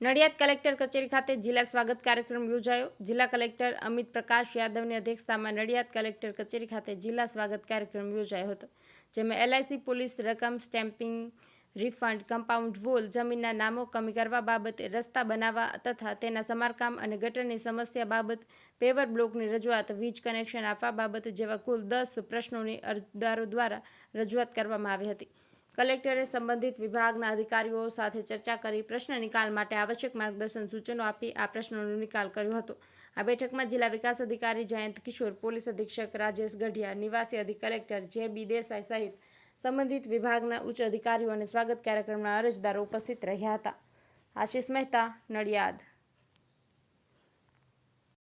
Nadiad collector કચેરી ખાતે જિલ્લા સ્વાગત કાર્યક્રમ યોજાયો. જિલ્લા કલેક્ટર અમિત પ્રકાશ યાદવની અધ્યક્ષતામાં નડિયાદ કલેક્ટર કચેરી ખાતે જિલ્લા સ્વાગત કાર્યક્રમ યોજાયો હતો, જેમાં એલઆઈસી પોલીસ રકમ સ્ટેમ્પિંગ, રિફંડ, કમ્પાઉન્ડ વોલ, જમીનના નામો કમી કરવા બાબતે રસ્તા બનાવવા તથા તેના સમારકામ અને ગટરની સમસ્યા બાબત પેવર બ્લોકની રજૂઆત, વીજ કનેક્શન આપવા બાબત જેવા કુલ દસ પ્રશ્નોની અરજદારો દ્વારા રજૂઆત કરવામાં આવી હતી. કલેક્ટરે સંબંધિત વિભાગના અધિકારીઓ સાથે ચર્ચા કરી પ્રશ્ન નિકાલ માટે આવશ્યક માર્ગદર્શન સૂચનો આપી આ પ્રશ્નોનો નિકાલ કર્યો હતો. આ બેઠકમાં જિલ્લા વિકાસ અધિકારી જયંત કિશોર, પોલીસ અધિક્ષક રાજેશ ગઢિયા, નિવાસી અધિક કલેક્ટર જે બી દેસાઈ સહિત સંબંધિત વિભાગના ઉચ્ચ અધિકારીઓ અને સ્વાગત કાર્યક્રમના અરજદારો ઉપસ્થિત રહ્યા હતા. આશિષ મહેતા, નડિયાદ.